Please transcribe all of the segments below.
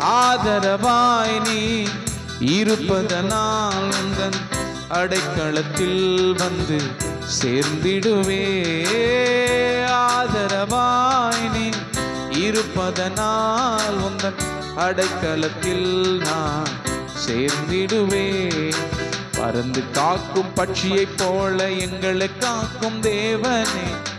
ஆதரவாய் நீ இருப்பதனால் உந்தன் அடைக்கலத்தில் வந்து சேர்ந்திடுவே. ஆதரவாய் நீ இருப்பதனால் உந்தன் அடைக்கலத்தில் நான் சேர்ந்திடுவே. பறந்து காக்கும் பட்சியைப் போல எங்களை காக்கும் தேவனே.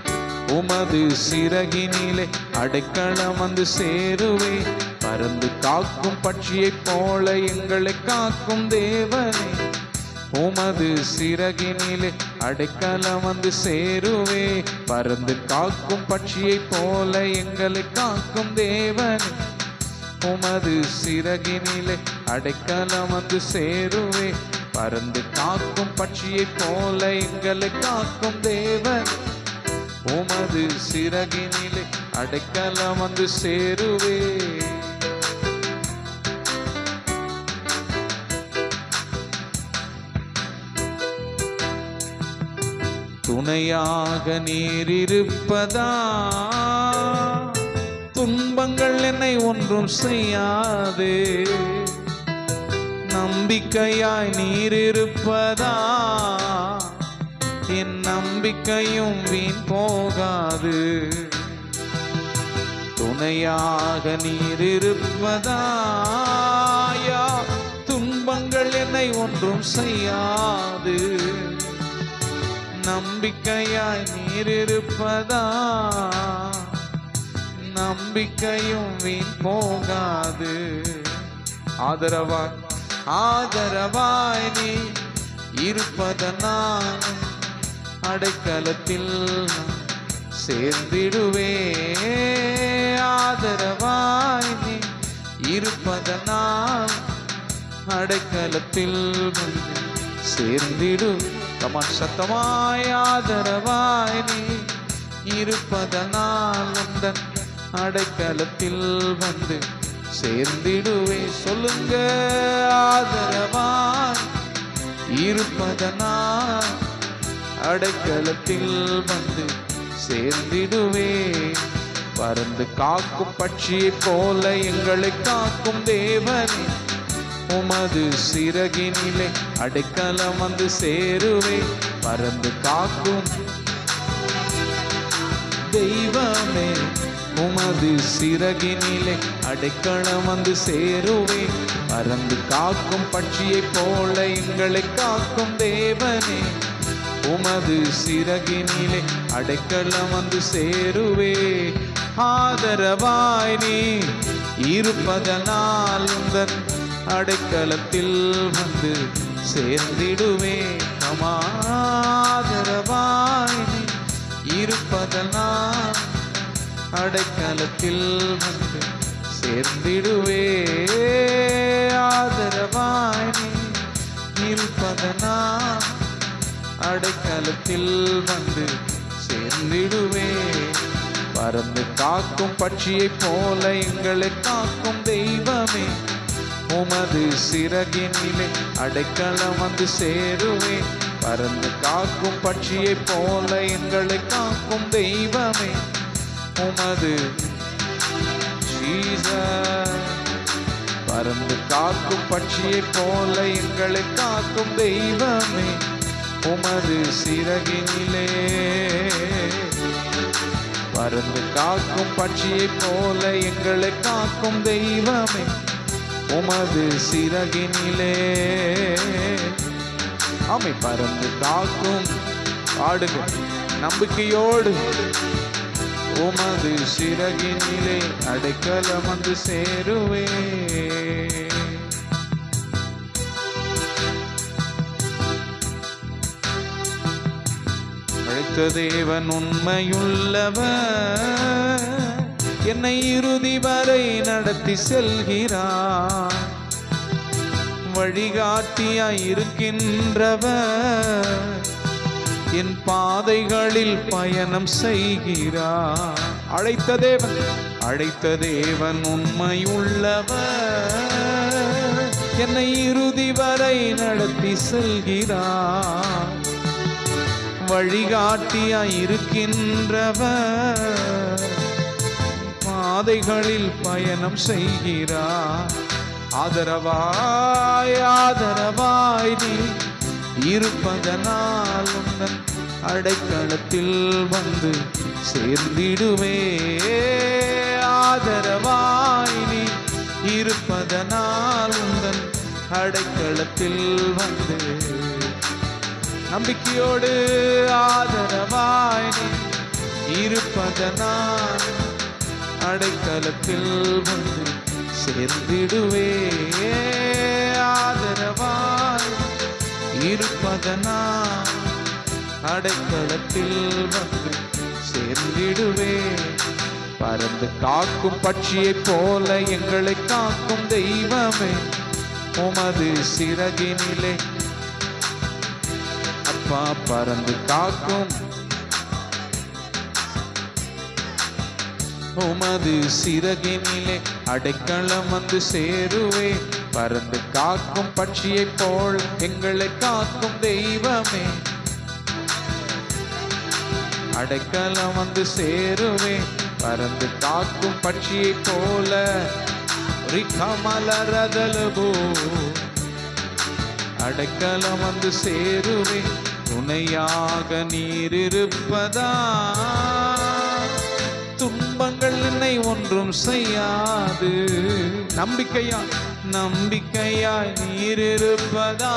உமது சிறகினிலே அடைக்கலம் வந்து சேருவே. பறந்து காக்கும் பட்சியைப் போல எங்களை காக்கும் தேவனே. உமது சிறகினிலே அடைக்கலம் வந்து சேருவே. பறந்து காக்கும் பட்சியைப் போல எங்களை காக்கும் தேவனே. உமது சிறகினிலே அடைக்கலம் வந்து சேருவே. பறந்து காக்கும் பட்சியைப் போல எங்களை காக்கும் தேவன். உமது சிறகினிலே அடைக்கலம் வந்து சேருவே. துணையாக நீர் இருப்பதா துன்பங்கள் என்னை ஒன்றும் செய்யாதே. நம்பிக்கையாய் நீர் இருப்பதா என் நம்பிக்கையும் வீண் போகாது. துணையாக நீர் இருப்பதாயா? துன்பங்கள் என்னை ஒன்றும் செய்யாது. நம்பிக்கையாய் நீர் இருப்பதா? நம்பிக்கையும் வீண் போகாது. ஆதரவாய் ஆதரவாய் நீ இருப்பதனால் அடைக்கலத்தில் சேர்ந்திடுவே ஆதரவாய் நீ இருப்பதனால் அடைக்கலத்தில் சேர்ந்திடு கமான் சத்தமாய் ஆதரவாய் நீ இருப்பதனால் அந்த அடைக்கலத்தில் வந்து சேர்ந்திடுவே சொல்லுங்க ஆதரவாய் இருப்பதனால் அடைக்கலத்தில் வந்து சேர்ந்திடுவே. பறந்து காக்கும் பட்சியைப் போல எங்களை காக்கும் தேவனே. உமது சிறகினிலே அடைக்கலம் வந்து சேருவே. பறந்து காக்கும் தெய்வமே உமது சிறகினிலே அடைக்கலம் வந்து சேருவே. பறந்து காக்கும் பட்சியைப் போல எங்களை காக்கும் தேவனே. உமது சிறகினிலே அடைக்கலம் வந்து சேருவே. ஆதரவாய் நீ இருப்பதனால் உந்தன் அடைக்கலத்தில் வந்து சேர்ந்திடுவே. ஆதரவாய் நீ இருப்பதனால் அடைக்கலத்தில் வந்து சேர்ந்திடுவே. ஆதரவாய் நீ இருப்பதனால் அடைக்கலத்தில் வந்து சேர்ந்திடுவே பறந்து காக்கும் பட்சியைப் போல எங்களை காக்கும் தெய்வமே. உமது சிறகினிலே அடைக்கலம் வந்து சேருவே பறந்து காக்கும் பட்சியைப் போல எங்களை காக்கும் தெய்வமே. உமது பறந்து காக்கும் பட்சியைப் போல எங்களை காக்கும் தெய்வமே. உமது சிறகினிலே. பறந்து காக்கும் பட்சியை போல எங்களை காக்கும் தெய்வமே உமது சிறகினிலே. அமை பறந்து காக்கும். பாடுங்க நம்பிக்கையோடு. உமது சிறகினிலே அடைக்கலம் வந்து சேருவே அழைத்த தேவன் உண்மையுள்ளவர். என்னை இறுதி வரை நடத்தி செல்கிறார். வழிகாட்டியாய் இருக்கின்றவர். என் பாதைகளில் பயணம் செய்கிறார். அழைத்த தேவன் அழைத்த தேவன் உண்மையுள்ளவர். என்னை இறுதி வரை நடத்தி செல்கிறார். வழிகாட்டியாய் இருக்கின்றவர். பாதைகளில் பயணம் செய்கிறார். ஆதரவாய் ஆதரவாய் நீ இருப்பதனால் உந்தன் அடைக்கலத்தில் வந்து சேர்ந்திடுவே ஆதரவாய் நீ இருப்பதனால் உந்தன் அடைக்கலத்தில் வந்து நம்பிக்கையோடு ஆதரவாய் இருப்பதனால் அடைக்கலத்தில் வந்து சேர்ந்திடுவே ஆதரவாய் இருப்பதனால் அடைக்கலத்தில் வந்து சேர்ந்திடுவே பறந்து காக்கும் பட்சியைப் போல எங்களை காக்கும் தெய்வமே உமது சிறகினிலே அப்பா பறந்து காக்கும். உமது சிறகினிலே அடைக்கலம் வந்து சேருவே. பறந்து காக்கும் பட்சியை போல் எங்களை காக்கும் தெய்வமே. அடைக்கலம் வந்து சேருவே. பறந்து காக்கும் பட்சியை போல ரிகமலரதலபோ அடைக்கலம் வந்து சேருவே. துணையாக நீர் இருப்பதா துன்பங்கள் என்னை ஒன்றும் செய்யாது. நம்பிக்கையா நம்பிக்கையாய் நீர் இருப்பதா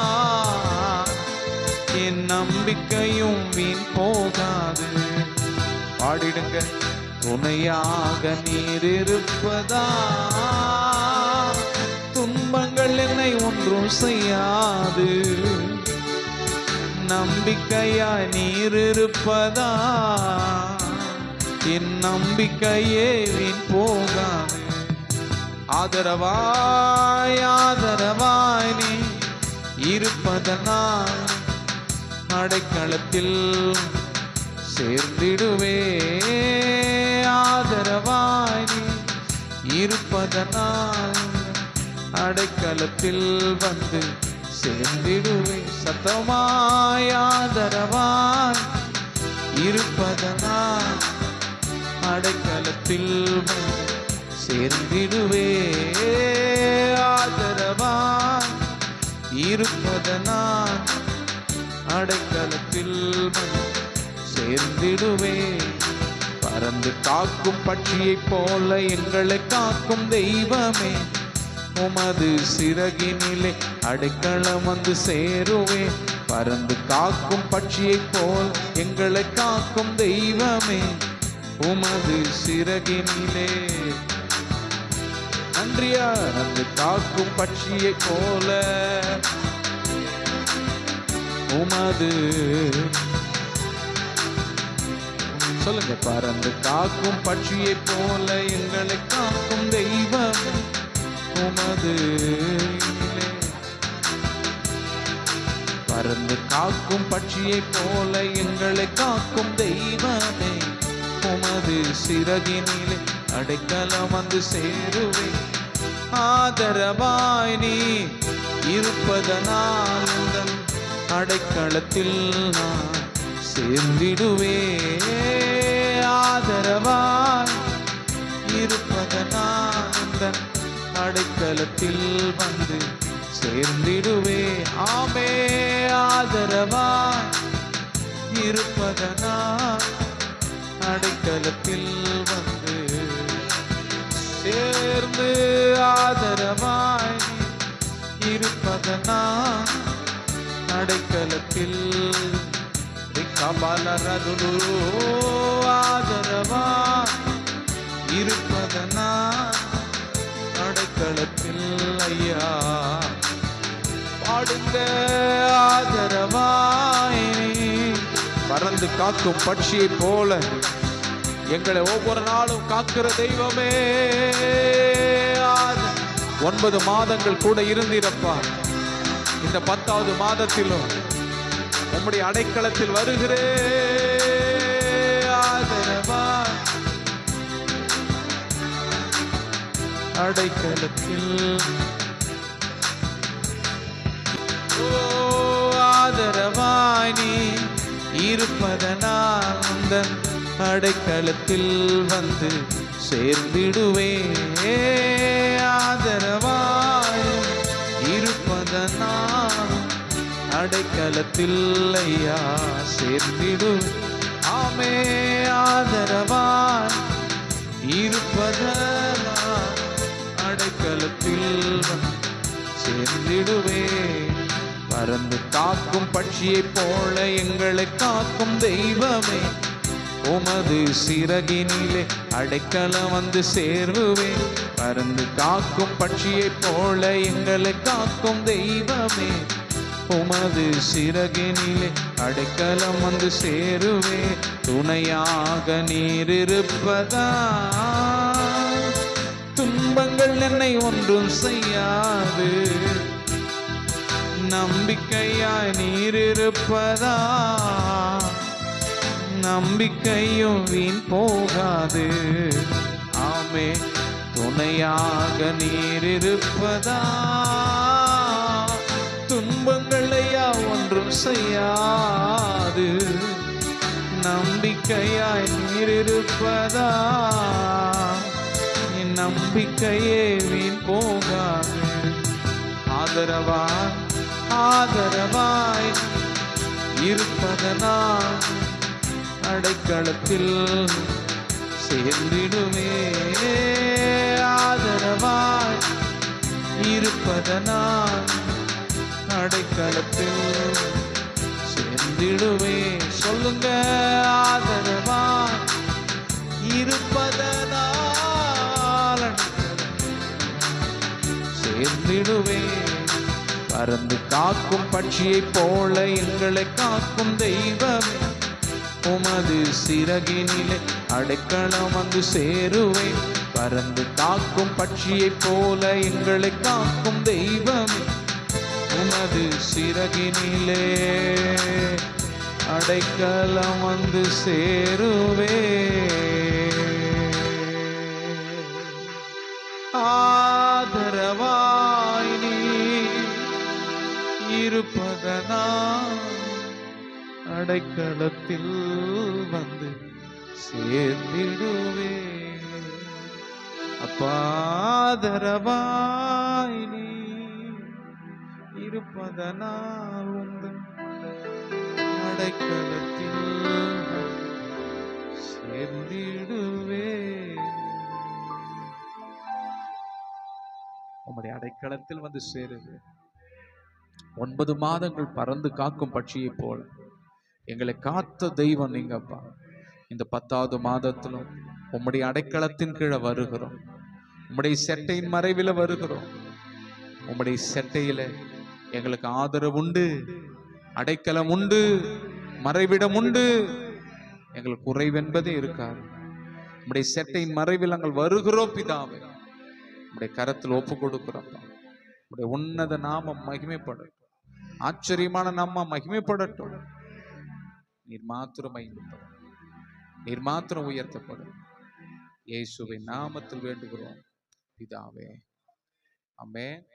என் நம்பிக்கையும் வீண் போகாது. பாடிடுங்க. துணையாக நீர் இருப்பதா துன்பங்கள் என்னை ஒன்றும் செய்யாது. நம்பிக்கையாய் நீர் இருப்பதா? என் நம்பிக்கையே வீண் போகாது. ஆதரவாய் ஆதரவாய் நீ இருப்பதனால் அடைக்கலத்தில் சேர்ந்திடுவே. ஆதரவாய் நீ இருப்பதனால் அடைக்கலத்தில் வந்து சேர்ந்திடுவேன். சத்தமாயாதரவான் இருப்பதனால் அடைக்கலத்தில் சேர்ந்திடுவே ஆதரவான் இருப்பதனால் அடைக்கலத்தில் சேர்ந்திடுவே பறந்து காக்கும் பட்சியைப் போல எங்களை காக்கும் தெய்வமே. உமது சிறகினிலே அடைக்கலம் வந்து சேருவே. பறந்து காக்கும் பட்சியை போல் எங்களை காக்கும் தெய்வமே. உமது சிறகினிலே நன்றியா? நன்று காக்கும் பட்சியை போல. உமது சொல்லுங்க பறந்து காக்கும் பட்சியை போல எங்களை காக்கும் தெய்வம். உமது பறந்து காக்கும் பட்சியை போல எங்களை காக்கும் தெய்வமே உமது சிறகினிலே அடைக்கலம் வந்து சேருவே. ஆதரவாய் நீ இருப்பதனால் உந்தன் அடைக்கலத்தில் நான் சேர்ந்திடுவே. ஆதரவாய் இருப்பதனால் உந்தன் அடைக்கலத்தில் வந்து சேர்ந்திடுவே. ஆமே ஆதரவாய் இருப்பதனா அடைக்கலத்தில் வந்து சேர்ந்து ஆதரவாய் இருப்பதனா அடைக்கலத்தில் கபாலரதுரு ஆதரவா இருப்பதனா அடைக்கலத்தில் ஐயா பாடுங்க ஆதரவாய். பறந்து காக்கும் பட்சியைப் போல எங்களை ஒவ்வொரு நாளும் காக்கிற தெய்வமே. ஒன்பது மாதங்கள் கூட இருந்திருப்பா. இந்த பத்தாவது மாதத்திலும் உம்முடைய அடைக்கலத்தில் வருகிறேன். அடைக்கலத்தில். ஓ ஆதரவாய் நீ இருப்பதனால் உந்தன் அடைக்கலத்தில் வந்து சேர்ந்திடுவே ஆதரவாய் இருப்பதனால் அடைக்கலத்தில் ஐயா சேர்ந்திடு சேர்ந்திடுவே பறந்து காக்கும் பட்சியைப் போல எங்களை காக்கும் தெய்வமே. உமது சிறகினிலே அடைக்கலம் வந்து சேருவேன் பறந்து காக்கும் பட்சியைப் போல எங்களை காக்கும் தெய்வமே. உமது சிறகினிலே அடைக்கலம் வந்து சேருவே. துணையாக நீர் இருப்பதா துன்பங்கள் என்னை ஒன்றும் செய்யாது. நம்பிக்கையாய் நீர் இருப்பதா? நம்பிக்கையும் வீண் போகாது. ஆமே துணையாக நீர் இருப்பதா? துன்பங்களையா ஒன்றும் செய்யாது. நம்பிக்கையாய் நீர் இருப்பதா? என் நம்பிக்கையே வீண் போகாது. ஆதரவா ஆதரவாய் இருப்பதனால் அடைக்கலத்தில் சேர்ந்திடுமே. ஆதரவாய் இருப்பதனால் அடைக்கலத்தில் சேர்ந்திடுவே சொல்லுங்க ஆதரவாய் இருப்பதனால் சேர்ந்திடுவேன் பறந்து காக்கும் பட்சியைப் போல எங்களை காக்கும் தெய்வம். உமது சிறகினிலே அடைக்கலம் வந்து சேருவேன். பறந்து காக்கும் பட்சியைப் போல எங்களை காக்கும் தெய்வம். உமது சிறகினிலே அடைக்கலம் வந்து சேருவே ஆ இருப்பதனா அடைக்கலத்தில் வந்து சேர்ந்திடுவே அப்பாதரவாய் நீ இருப்பதனால் உந்தன் அடைக்கலத்தில் சேர்ந்திடுவே உம்முடைய அடைக்கலத்தில் வந்து சேருவேன். ஒன்பது மாதங்கள் பறந்து காக்கும் பட்சியைப் போல. எங்களை காத்த தெய்வம் நீங்கப்பா. இந்த பத்தாவது மாதத்திலும் உம்முடைய அடைக்கலத்தின் கீழே வருகிறோம். உம்முடைய செட்டையின் மறைவில் வருகிறோம். உம்முடைய செட்டையில எங்களுக்கு ஆதரவு உண்டு அடைக்கலம் உண்டு மறைவிடம் உண்டு. எங்களுக்கு குறைவென்பதே இருக்காது. உம்முடைய செட்டையின் மறைவில் நாங்கள் வருகிறோம் பிதாவே. உம்முடைய கரத்தில் ஒப்பு கொடுக்குறோம் உம்முடைய உன்னத நாமம் மகிமைப்படும். ஆச்சரியமான நம்ம மகிமைப்படட்டும். நீர் மாத்திரம் மகிமைப்படும் நீர் மாத்திரம் உயர்த்தப்படும். இயேசுவை நாமத்தில் வேண்டுகிறோம். பிதாவே ஆமென்.